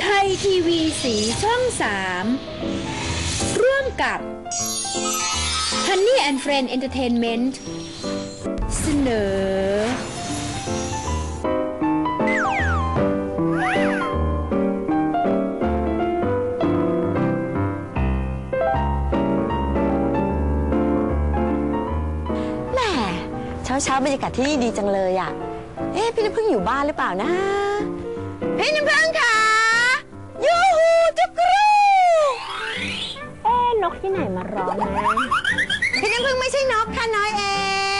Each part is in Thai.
ไทยทีวีสีช่อง3ร่วมกับ Honey and Friend Entertainment เสนอ แหมเช้าเช้าๆบรรยากาศที่นี่ดีจังเลยอะ เอ๊ะพี่น้ำพึ่งอยู่บ้านหรือเปล่านะ พี่น้ำพึ่ง ร้องนะพี่น้ำพึ่งไม่ใช่นกค่ะน้อยเอ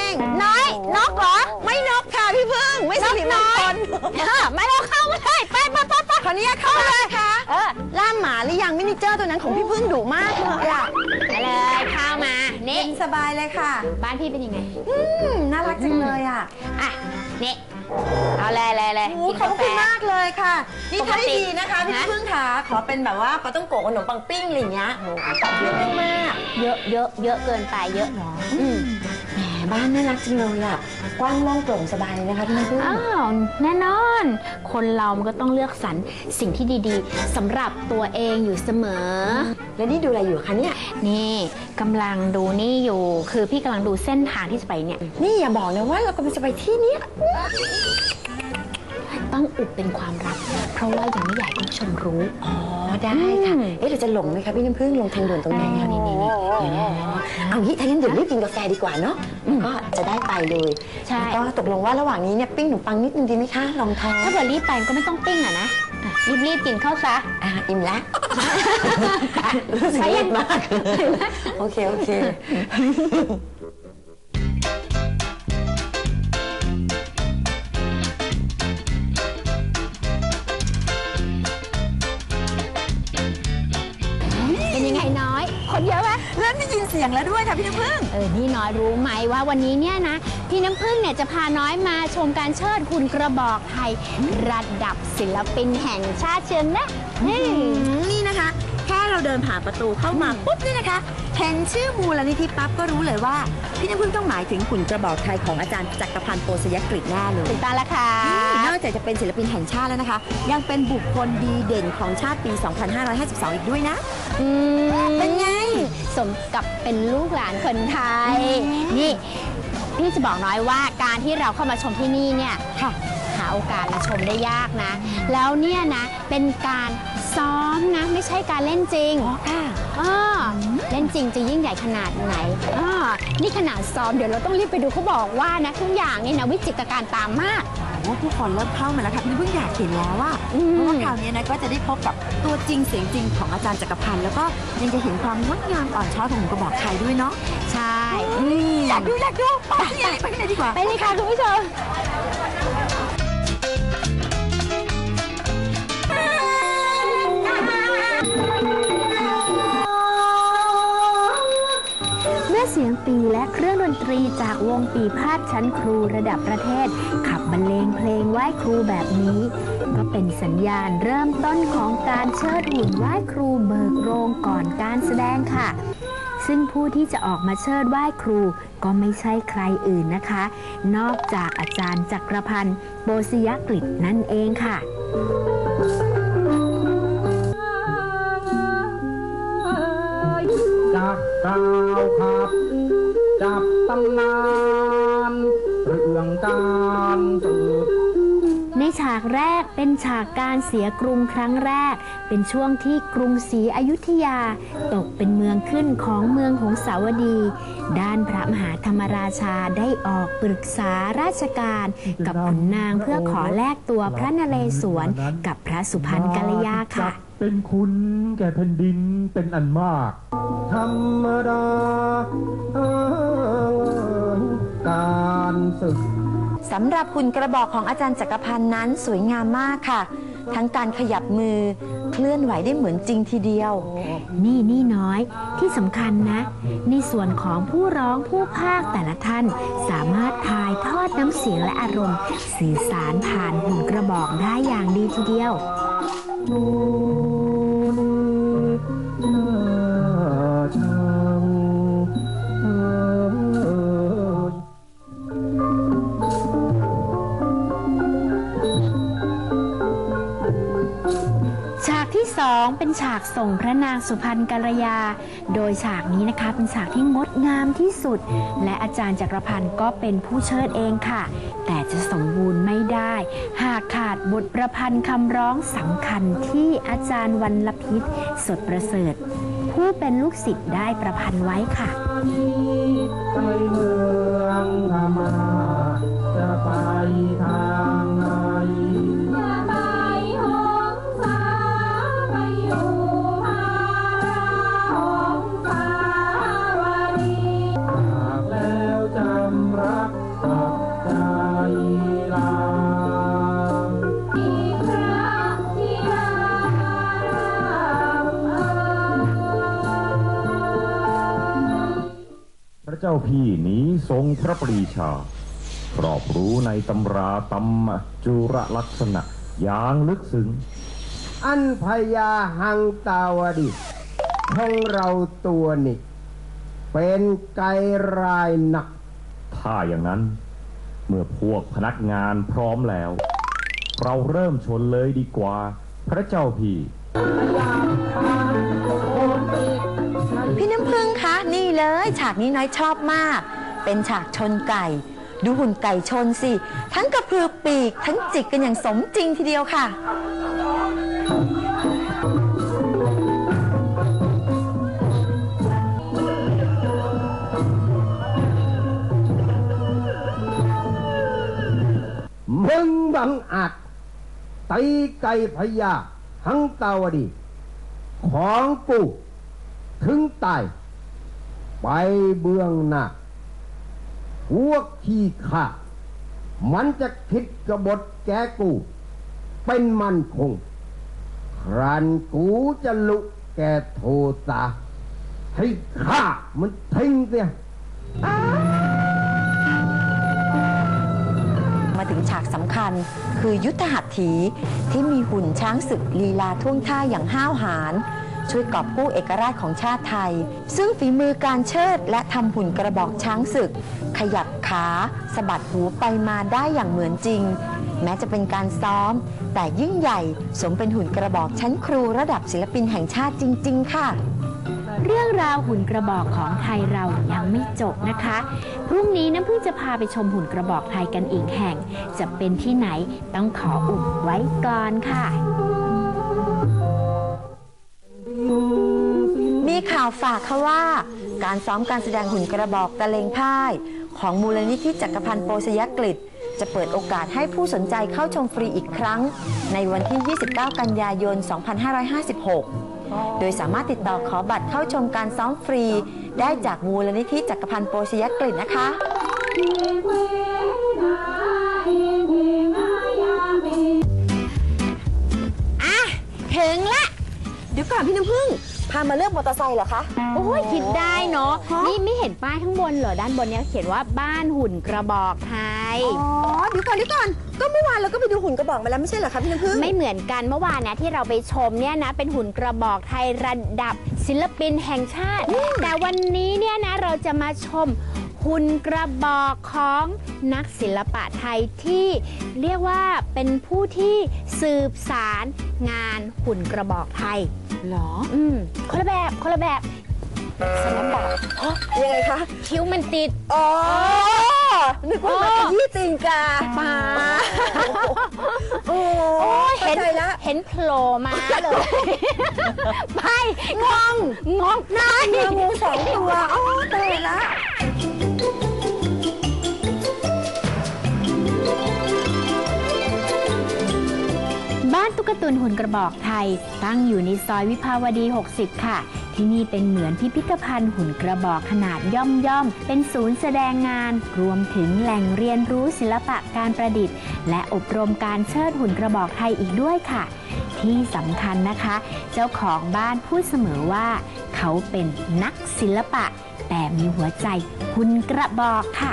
ง น้อยนกเหรอ ไม่นกค่ะพี่พึ่ง ไม่ใช่ผีมงคลมาแล้วเข้ามาเลยไปไปไปไปขออนุญาตเข้าเลยค่ะเออล่ามหมาหรือยังมินิเจอร์ตัวนั้นของพี่พึ่งดุมากเลยอะมาเลยข้าวมานี่สบายเลยค่ะ บ้านพี่เป็นยังไงอืมน่ารักจังเลยอะอะนี่เอาเลยเลยเลยโอ้กินขอบกาแฟคุณมากเลยค่ะ นี่ปกถ้าได้ติดีนะคะพี่ฮะพึ่งค่ะ ขอเป็นแบบว่าปลาต้องโกะขนมปังปิ้งอะไรอย่างเงี้ยโอ้โหขอบคุณมาก เยอะเยอะเยอะเกินไปเยอะหรออืมแหมบ้านน่ารักจังเลยอะกว้างโล่งโปร่งสบายเลยนะคะพี่พึ่งอ้าวแน่นอน คนเรามันก็ต้องเลือกสรรสิ่งที่ดีๆสำหรับตัวเองอยู่เสมอ แล้วนี่ดูอะไรอยู่คะเนี่ยนี่กำลังดูนี่อยู่ คือพี่กำลังดูเส้นทางที่จะไปเนี่ย นี่อย่าบอกนะว่าเรากำลังจะไปที่เนี้ยต้องอุบเป็นความลับเพราะว่ายังไม่อยากให้คุณผู้ชมรู้อ๋อ ได้ค่ะอืมเอ๊ะเราจะหลงไหมคะพี่น้ำพึ่งลงทางด่วนตรงไหนคะนี่นี่นี่อ๋อเอางี้ถ้างั้นเดี๋ยวรีบกินกาแฟดีกว่าเนาะก็จะได้ไปเลยใช่แล้วก็ตกลงว่าระหว่างนี้เนี่ยปิ้งขนมปังนิดนึงดีไหมคะลองท้องถ้าเกิดรีบไปก็ไม่ต้องปิ้งอะนะอะรีบๆกินเข้าซะอะอิ่มแล้วรู้สึกรีบมากโอเคโอเค เริ่มได้ยินเสียงแล้วด้วยค่ะพี่น้ำพึ่ง เออ นี่น้อยรู้ไหมว่าวันนี้เนี่ยนะ พี่น้ำพึ่งเนี่ยจะพาน้อยมาชมการเชิดหุ่นกระบอกไทย ระดับศิลปินแห่งชาติเชิญนะนี่นี่นะคะ แค่เราเดินผ่านประตูเข้ามาปุ๊บนี่นะคะเห็นชื่อมูลนิธิปั๊บก็รู้เลยว่า พี่น้ำพึ่งต้องหมายถึงหุ่นกระบอกไทยของอาจารย์จักรพันธ์โปสยกฤษแน่เลยถึงตาแล้วค่ะนอกจากจะเป็นศิลปินแห่งชาติแล้วนะคะ ยังเป็นบุคคลดีเด่นของชาติปี 2552 อีกด้วยนะอืมเป็นไง สมกับเป็นลูกหลานคนไทย นี่ พี่จะบอกน้อยว่าการที่เราเข้ามาชมที่นี่เนี่ยค่ะหา โอกาสมาชมได้ยากนะ แล้วเนี่ยนะเป็นการซ้อมนะ ไม่ใช่การเล่นจริงค่ะอ่าเล่นจริงจะยิ่งใหญ่ขนาดไหนอ่านี่ขนาดซ้อมเดี๋ยวเราต้องรีบไปดูเขาบอกว่านะทุกอย่างนี่นะวิจิตรการตามมากโอ้ผู้คนเริ่มเข้ามาแล้วค่ะพี่เพิ่งอยากเห็นแล้วว่าอืมเพราะว่าคราวนี้นะก็จะได้พบกับตัวจริงเสียงจริงของอาจารย์จักรพันธ์แล้วก็ยังจะเห็นความงดงามอ่อนช้อยของหุ่นกระบอกไทยด้วยเนาะใช่อยากดูอยากดูไปที่ไหนไปที่ไหนดีกว่าไปเลยค่ะคุณผู้ชม ปีและเครื่องดนตรีจากวงปีพาดชั้นครูระดับประเทศ ขับบรรเลงเพลงไหว้ครูแบบนี้ ก็เป็นสัญญาณเริ่มต้นของการเชิดหุ่นไหว้ครูเบิกโรงก่อนการแสดงค่ะซึ่งผู้ที่จะออกมาเชิดไหว้ครูก็ไม่ใช่ใครอื่นนะคะ นอกจากอาจารย์จักรพันธ์โบสยกฤษนั่นเองค่ะจากกาว ฉากแรกเป็นฉากการเสียกรุงครั้งแรก เป็นช่วงที่กรุงศรีอยุธยา ตกเป็นเมืองขึ้นของเมืองหงสาวดี ด้านพระมหาธรรมราชาได้ออกปรึกษาราชการกับขุนนางเพื่อขอแลกตัวพระนเรศวรกับพระสุพรรณกัลยาค่ะ เป็นคุณแก่แผ่นดินเป็นอันมาก ธรรมดาอ่ยการศึก สำหรับหุ่นกระบอกของอาจารย์จักรพันธ์นั้นสวยงามมากค่ะ ทั้งการขยับมือเคลื่อนไหวได้เหมือนจริงทีเดียว นี่นี่น้อยที่สำคัญนะ ในส่วนของผู้ร้องผู้ภาคแต่ละท่านสามารถถ่ายทอดน้ำเสียงและอารมณ์ สื่อสารผ่านหุ่นกระบอกได้อย่างดีทีเดียว องเป็นฉากส่งพระนางสุพรรณกัลยา โดยฉากนี้นะคะเป็นฉากที่งดงามที่สุด และอาจารย์จักรพันธ์ก็เป็นผู้เชิดเองค่ะ แต่จะสมบูรณ์ไม่ได้ หากขาดบทประพันธ์คำร้องสำคัญที่อาจารย์วันลพิษสดประเสริฐ ผู้เป็นลูกศิษย์ได้ประพันธ์ไว้ค่ะ พระเจ้าพี่นี้ทรงพระปรีชารอบรู้ในตำราตำมจุรลักษณะอย่างลึกซึ้ง อันพญาหังตาวดิของเราตัวนี่เป็นไกรรายหนัก ถ้าอย่างนั้น เมื่อพวกพนักงานพร้อมแล้ว เราเริ่มชนเลยดีกว่า พระเจ้าพี่ พี่น้ำพึ่งคะนี่ เลย ฉากนี้น้อยชอบมาก เป็นฉากชนไก่ ดูหุ่นไก่ชนสิ ทั้งกระพือปีกทั้งจิกกันอย่างสมจริงทีเดียวค่ะ มึงบังอาจตีไก่พญาหังตาวดี ของปู่ถึงตาย ไปเบื้องหน้าพวกขี้ข้ามันจะคิดกบฏแกกู เป็นมันคง ครันกูจะลุกแกโทตา ให้ข้ามันทิ้งเสียมาถึงฉากสำคัญคือยุทธหัตถีที่มีหุ่นช้างศึกลีลาท่วงท่าอย่างห้าวหาญ ช่วยกอบกู้เอกราชของชาติไทย ซึ่งฝีมือการเชิดและทำหุ่นกระบอกช้างศึก ขยับขาสะบัดหูไปมาได้อย่างเหมือนจริง แม้จะเป็นการซ้อม แต่ยิ่งใหญ่สมเป็นหุ่นกระบอกชั้นครูระดับศิลปินแห่งชาติจริง ๆ ค่ะเรื่องราวหุ่นกระบอกของไทยเรายังไม่จบนะคะ พรุ่งนี้น้ำพึ่งจะพาไปชมหุ่นกระบอกไทยกันอีกแห่ง จะเป็นที่ไหนต้องขออุบไว้ก่อนค่ะาวฝากค่ะว่า การซ้อมการแสดงหุ่นกระบอกตะเลงพ่าย ของมูลนิธิจักรพันธ์โปสยกฤษจะเปิดโอกาสให้ผู้สนใจเข้าชมฟรีอีกครั้ง ในวันที่ 29 กันยายน 2556 โดยสามารถติดต่อขอบัตรเข้าชมการซ้อมฟรี ได้จากมูลนิธิจักรพันธ์โปสยกฤษนะคะอะถึงละ เดี๋ยวก่อนพี่น้ำพึ่ง พามาเลือกมอเตอร์ไซค์เหรอคะ โอ้ยคิดได้เนาะนี่ไม่เห็นป้ายข้างบนเหรอด้านบนเนี้ยเขียนว่าบ้านหุ่นกระบอกไทยอ๋อเดี๋ยวก่อนเดี๋ยวก่อนก็เมื่อวานเราก็ไปดูหุ่นกระบอกมาแล้วไม่ใช่เหรอคะพี่น้ำพึ่งไม่เหมือนกันเมื่อวานนะที่เราไปชมเนี่ยนะเป็นหุ่นกระบอกไทยระดับศิลปินแห่งชาติ แต่วันนี้เนี่ยนะเราจะมาชม หุ่นกระบอกของนักศิลปะไทยที่เรียกว่าเป็นผู้ที่สืบสารงานหุ่นกระบอกไทย หรอ อืมคนละแบบคนละแบบศิลปะฮะยังไงคะ คิ้วมันติด อ๋อ นึกว่ามาขยี้ติงกาปาโอ้โอ้ยเข้าเห็นใจละเห็นโผล่มาเลยไปงงงงนายเจองูสองตัวอ๋อตายละานตุ๊กตุนหุ่นกระบอกไทย ตั้งอยู่ในซอยวิภาวดี 60 ค่ะ ที่นี่เป็นเหมือนพิพิธภัณฑ์หุ่นกระบอกขนาดย่อมย่อมๆเป็นศูนย์แสดงงาน รวมถึงแหล่งเรียนรู้ศิลปะการประดิษฐ์ และอบรมการเชิดหุ่นกระบอกไทยอีกด้วยค่ะ ที่สำคัญนะคะ เจ้าของบ้านพูดเสมอว่า เขาเป็นนักศิลปะ แต่มีหัวใจหุ่นกระบอกค่ะ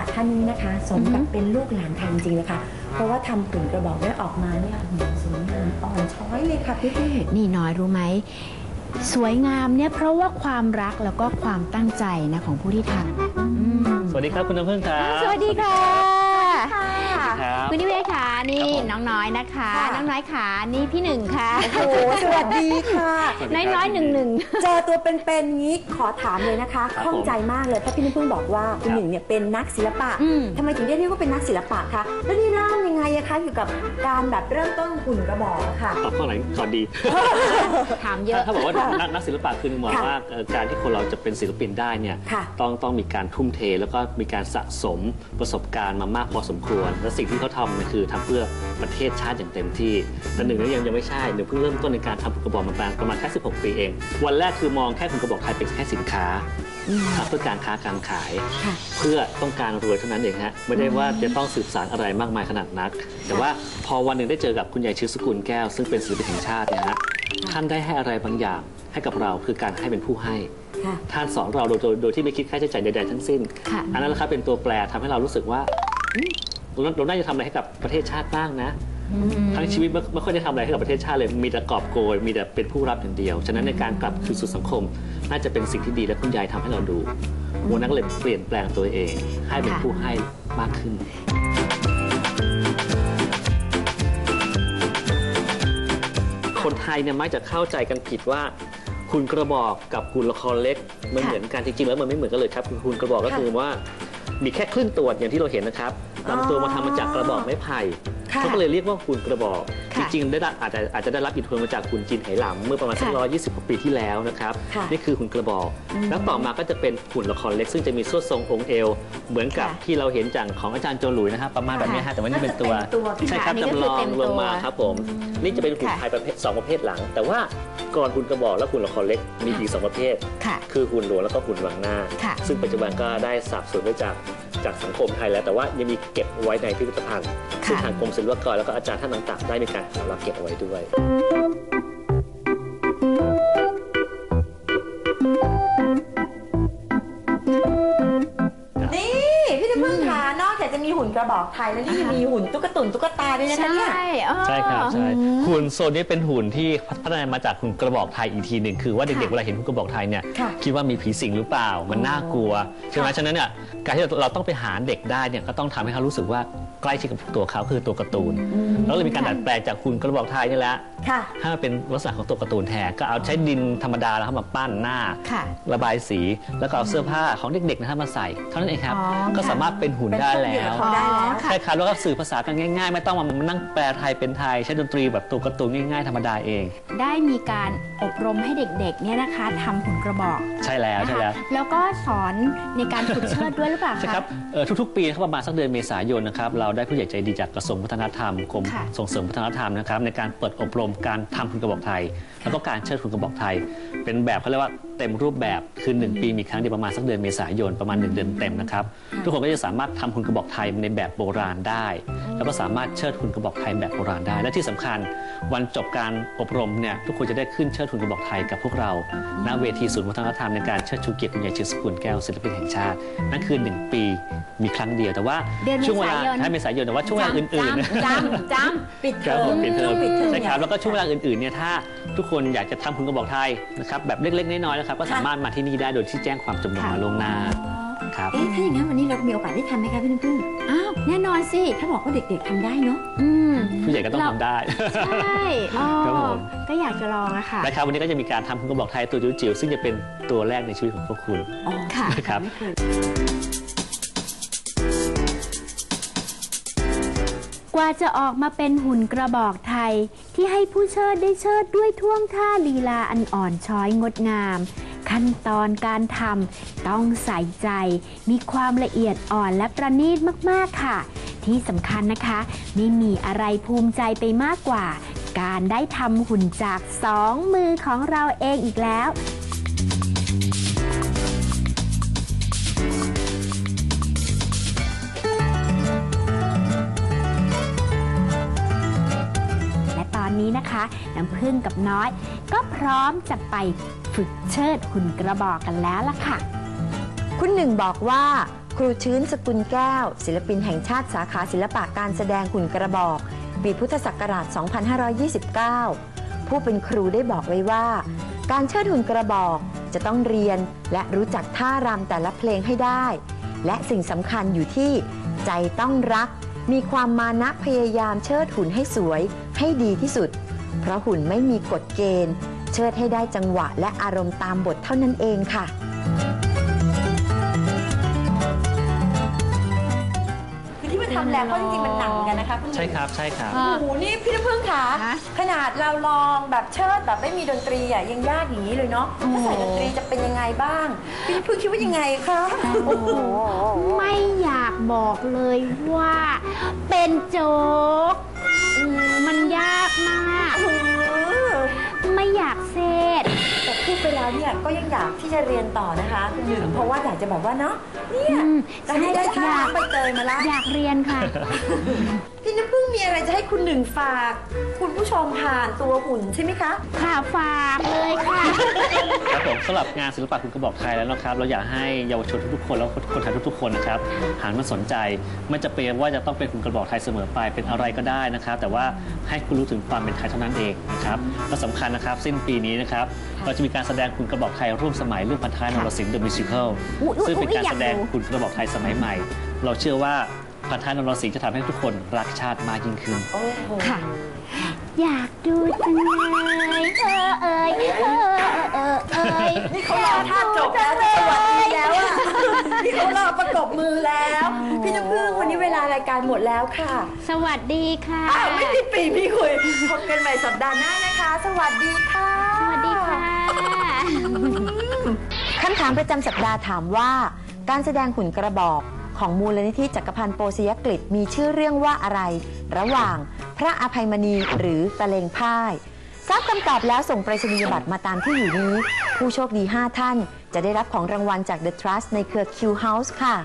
าพูดไปแล้วเนี่ยนักศิลปะท่านนี้นะคะ สมกับเป็นลูกหลานไทยจริงๆเลยค่ะราะว่าทำหุ่นกระบอกได้ออกมาเนี่ยอื้อหือสวยงามอ่อนช้อยเลยค่ะพี่พี่นี่น้อยรู้ไหมสวยงามเนี่ยเพราะว่าความรักแล้วก็ความตั้งใจนะของผู้ที่ทำอืมสวัสดีครับคุณน้ำพึ่งครับสวัสดีค่ะ ครับคุณนิเวศค่ะนี่ครับผมน้องน้อยนะคะ ค่ะ น้องน้อยขานี่พี่หนึ่งค่ะ โอ้โหสวัสดีค่ะ น้อยน้อยหนึ่งหนึ่ง เจอตัวเป็นๆงี้ขอถามเลยนะคะข้องใจมากเลยเพราะพี่น้ำพึ่งบอกว่าคุณหนึ่งเนี่ยเป็นนักศิลปะอืม ทำไมถึงได้เรียกว่าเป็นนักศิลปะคะแล้วนี่เริ่มยังไงอะคะเกี่ยวกับการแบบเริ่มต้นหุ่นกระบอกอะค่ะ ตอบข้อไหนก่อนดี ถามเยอะ ถ้าบอกว่านักนักศิลปะคือมองค่ะว่าเอ่อการที่คนเราจะเป็นศิลปินได้เนี่ยค่ะต้องต้องมีการทุ่มเทแล้วก็มีการสะสมประสบการณ์มามากพอสมควร และสิ่งที่เขาทำเนี่ยคือทำเพื่อประเทศชาติอย่างเต็มที่แต่หนึ่งนั้นยังยังไม่ใช่หนึ่งเพิ่งเริ่มต้นในการทำหุ่นกระบอกมาประมาณแค่16 ปีเอง วันแรกคือมองแค่หุ่นกระบอกไทยเป็นแค่สินค้าทำเพื่อการค้าการขายค่ะเพื่อต้องการรวยเท่านั้นเองฮะไม่ได้ว่าจะต้องสืบสารอะไรมากมายขนาดนัก แต่ว่าพอวันหนึ่งได้เจอกับคุณยายชื่อสกุลแก้ว ซึ่งเป็นศิลปินแห่งชาติเนี่ยฮะท่านได้ให้อะไรบางอย่างให้กับเราคือการให้เป็นผู้ให้ค่ะท่านสอนเราโดยโดยโดยที่ไม่คิดค่าใช้จ่ายใดๆทั้งสิ้นค่ะอันนั้นแหละครับเป็นตัวแปรทำให้เรารู้สึกว่า อืมเราเราน่าจะทำอะไรให้กับประเทศชาติบ้างนะ ทั้งชีวิตไม่ไม่ค่อยได้ทำอะไรให้กับประเทศชาติเลย มีแต่กอบโกย มีแต่เป็นผู้รับอย่างเดียว ฉะนั้นในการกลับคืนสู่สังคม น่าจะเป็นสิ่งที่ดีและคุณยายทำให้เราดูวันนั้นก็เลยเปลี่ยนแปลงตัวเอง ให้เป็นค่ะ ผู้ให้มากขึ้น คนไทยเนี่ยมักจะเข้าใจกันผิดว่าคุณกระบอกกับคุณละครเล็กมันค่ะเหมือนกันจริงๆแล้วมันไม่เหมือนกันเลยครับคุณกระบอกก็ค่ะ คือว่า มีแค่ครึ่งตัวอย่างที่เราเห็นนะครับลำตัวมาทำมาจากกระบอกไม้ไผ่ค่ะเขาก็เลยเรียกว่าหุ่นกระบอกจค่ะริงๆได้รับอาจจะอาจจะได้รับอิทธิพลมาจากหุ่นจีนไหหลำเมื่อประมาณสักค่ะร้อยยี่สิบกว่าปีที่แล้วนะครับค่ะนี่คือหุ่นกระบอก แล้วต่อมาก็จะเป็นหุ่นละครเล็ก ซึ่งจะมีส่วนทรงองค์เอว เหมือนกับค่ะที่เราเห็นจากของอาจารย์โจหลุยนะครับประมาณแบบนี้ฮะแต่ว่านี่เป็นตัวน่าจะเป็นตัวขึ้นมาใช่ครับอันนี้ก็จำคืลอองเต็มลตัวงมาครับผมนี่จะเป็นหุ่นค่ะไทยประเภทสองประเภทหลัง แต่ว่าก่อนหุ่นกระบอกและหุ่นละครเล็กมีอีกสองประเภทค่ะคือหุ่นหลวงแล้วก็หุ่นวังหน้าค่ะซึ่งปัจจุบันก็ได้สาบสูญไปจากจากสังคมไทยแล้วแต่ว่ายังมีเก็บไว้ในพิพิธภัณฑ์ซึ่งทางกรมศิลปากรแล้วก็อาจารย์ท่านต่างๆได้มีการขอรับเก็บเอาไว้ด้วย มีหุ่นกระบอกไทยแล้วนี่ยังมีหุ่นตุ๊กตุนตุ๊กตาด้วยนะคะเนี่ย ใช่อ๋อใช่ครับใช่อืมหุ่นโซนนี้เป็นหุ่นที่พัฒนามาจากหุ่นกระบอกไทยอีกทีหนึ่งคือว่าเด็กๆเวลาเห็นหุ่นกระบอกไทยเนี่ยค่ะคิดว่ามีผีสิงหรือเปล่ามันน่ากลัวใช่ไหมฉะนั้นเนี่ยการที่เราต้องไปหาเด็กได้เนี่ยก็ต้องทำให้เขารู้สึกว่าใกล้ชิดกับตัวเขาคือตัวการ์ตูนแล้วเลยมีการดัดแปลงจากหุ่นกระบอกไทยนี่แหละค่ะ ให้มันเป็นลักษณะของตัวการ์ตูนแทนก็เอาใช้ดินธรรมดาแล้วครับมาปั้นหน้า ค่ะ ระบายสีแล้วก็เอาเสื้อผ้าของเด็กๆนะครับมาใส่เท่านั้นเองครับ อ๋อก็ค่ะ สามารถเป็นหุ่นได้แล้วเป็นเครื่องเดียวกับเขาได้แล้วค่ะใช่ครับแล้วก็สื่อภาษากันง่ายๆ ไม่ต้องมานั่งแปลไทยเป็นไทย ใช้ดนตรีแบบตัวการ์ตูนง่ายๆ ธรรมดาเอง ได้มีการอบรมให้เด็กๆเนี่ยนะคะทำหุ่นกระบอกใช่แล้วนะใช่คะแล้วแล้วก็สอนในการฝึกเชิดด้วยหรือเปล่าใช่คะครับเอ่อทุกๆ ปีนะครับประมาณสักเดือนเมษายนนะครับเราได้ผู้ใหญ่ใจดีจากกระทรวงวัฒนธรรมกรมค่ะส่งเสริมวัฒนธรรมนะครับในการเปิดอบรมการทำหุ่นกระบอกไทย แล้วก็การเชิดหุ่นกระบอกไทย เป็นแบบเขาเรียกว่า เต็มรูปแบบคือหนึ่งปีมีครั้งเดียวประมาณสักเดือนเมษายนประมาณหนึ่งเดือนเต็มนะครับ ทุกคนก็จะสามารถทำหุ่นกระบอกไทยในแบบโบราณได้ แล้วก็สามารถเชิดหุ่นกระบอกไทยแบบโบราณได้ และที่สำคัญวันจบการอบรมเนี่ยทุกคนจะได้ขึ้นเชิดหุ่นกระบอกไทยกับพวกเราณเวทีศูนย์วัฒนธรรมในการเชิดชูเกียรติคุณยายชื่อสกุลแก้วศิลปินแห่งชาติ นั่นคือ 1 ปีมีครั้งเดียวแต่ว่าเดือนเมช่วงเวลาษายนใช่เมษายนแต่ว่าช่วงเวลาอื่นๆจำจำปิดคเทรัอบผมมปิดเทอมปิดเทอมใช่ครับแล้วก็ช่วงเวลาอื่นๆเนี่ยถ้าทุกคนอยากจะทำคุณกระบอกไทยนะครับแบบเล็กๆน้อยๆนะครับก็สามารถมาที่นี่ได้โดยที่แจ้งความจำนงมาล่วงหน้าครับเอ๊ะถ้าอย่างนั้นวันนี้เรามีโอกาสได้ทำไหมคะพี่น้ำพึ่งอ้าวแน่นอนสิถ้าบอกว่าเด็กๆทำได้เนาะ อืม ผู้ใหญ่ก็ต้องทำได้ ใช่อ๋อครับผม ก็อยากจะลองอะค่ะ นะครับวันนี้ก็จะมีการทำคุณกระบอกไทยตัวจิ๋วๆซึ่งจะเป็นตัวแรกในชีวิตของพวกคุณ อ๋อค่ะครับ ไม่เคย ว่าจะออกมาเป็นหุ่นกระบอกไทย ที่ให้ผู้เชิดได้เชิดด้วยท่วงท่าลีลาอันอ่อนช้อยงดงาม ขั้นตอนการทำต้องใส่ใจ มีความละเอียดอ่อนและประณีตมากๆค่ะ ที่สำคัญนะคะ ไม่มีอะไรภูมิใจไปมากกว่า การได้ทำหุ่นจากสองมือของเราเองอีกแล้ว นี้นะคะน้ำพึ่งกับน้อย ก็พร้อมจะไปฝึกเชิดหุ่นกระบอกกันแล้วล่ะค่ะ คุณหนึ่งบอกว่าครูชื้นสกุลแก้ว ศิลปินแห่งชาติสาขาศิลปะการแสดงหุ่นกระบอก ปีพุทธศักราช 2529 ผู้เป็นครูได้บอกไว้ว่า การเชิดหุ่นกระบอกจะต้องเรียนและรู้จักท่ารำแต่ละเพลงให้ได้ และสิ่งสำคัญอยู่ที่ใจต้องรัก มีความมานะพยายามเชิดหุ่นให้สวย ให้ดีที่สุด เพราะหุ่นไม่มีกฎเกณฑ์ เชิดให้ได้จังหวะและอารมณ์ตามบทเท่านั้นเองค่ะ คือที่มาทำแล้วเพราะจริงๆมันหนักกันนะคะคุณใช่ครับใช่ครับ โอ้โหนี่พี่น้ำพึ่งค่ะขนาดเราลองแบบเชิดแบบไม่มีดนตรีอะยังยากอย่างนี้เลยเนาะถ้าใส่ดนตรีจะเป็นยังไงบ้าง พี่น้ำพึ่งคิดว่ายังไงคะไม่อยากบอกเลยว่าเป็นโจ๊กอืมมัน ยากมาก ไม่อยากเซตแต่ พูดไปแล้วเนี่ยก็ยังอยากที่จะเรียนต่อนะคะคุณหนึ่งเพราะว่าอยากจะแบบว่าเนาะเนี่ยอืมจะให้ได้ท่าใบเตยมาละอยากเรียนค่ะ พี่น้ำพึ่งมีอะไรจะให้คุณหนึ่งฝาก คุณผู้ชมผ่านตัวหุ่นใช่ไหมคะ ค่ะฝากเลยค่ะ ครับผมสำหรับงานศิลปะคุณกระบอกไทยแล้วนะครับ เราอยากให้เยาวชนทุกๆคนแล้วก็คนไทยทุกๆคนนะครับหันมาสนใจไม่จะเป็นว่าจะต้องเป็นคุณกระบอกไทยเสมอไปเป็นอะไรก็ได้นะครับ แต่ว่าให้คุณรู้ถึงความเป็นไทยเท่านั้นเองนะครับและสำคัญนะครับสิ้นปีนี้นะครับเราจะมีการแสดงคุณกระบอกไทยร่วมสมัยเรื่องพันท้ายนรสิงห์ The Musical อุ๊ยอุ๊ยซึ่งเป็นการอยากแสดงดู คุณกระบอกไทยสมัยใหม่ เราเชื่อว่าพันท้ายนรสิงห์จะทำให้ทุกคนรักชาติมากยิ่งขึ้นโอ้โหค่ะ อยากดูจังเลยเออเอยเออเออเอยนี่เขารอท่าจบแล้วจะสวัสดีแล้วอะนี่เขารอประกบมือแล้ว พี่น้ำพึ่งวันนี้เวลารายการหมดแล้วค่ะ สวัสดีค่ะ อ้าว ไม่มีปีพี่คุยพบกันใหม่สัปดาห์หน้านะคะ สวัสดีค่ะสวัสดีค่ะ คำถามประจำสัปดาห์ถามว่า การแสดงหุ่นกระบอกของมูลนิธิจักรพันธ์โปสยกฤษมีชื่อเรื่องว่าอะไร ระหว่างพระอภัยมณีหรือตะเลงพ่ายทราบคำตอบแล้วส่งไปรษณียบัตรมาตามที่อยู่นี้ ผู้โชคดี 5 ท่าน จะได้รับของรางวัลจาก The Trust ในเครือ Q House ค่ะ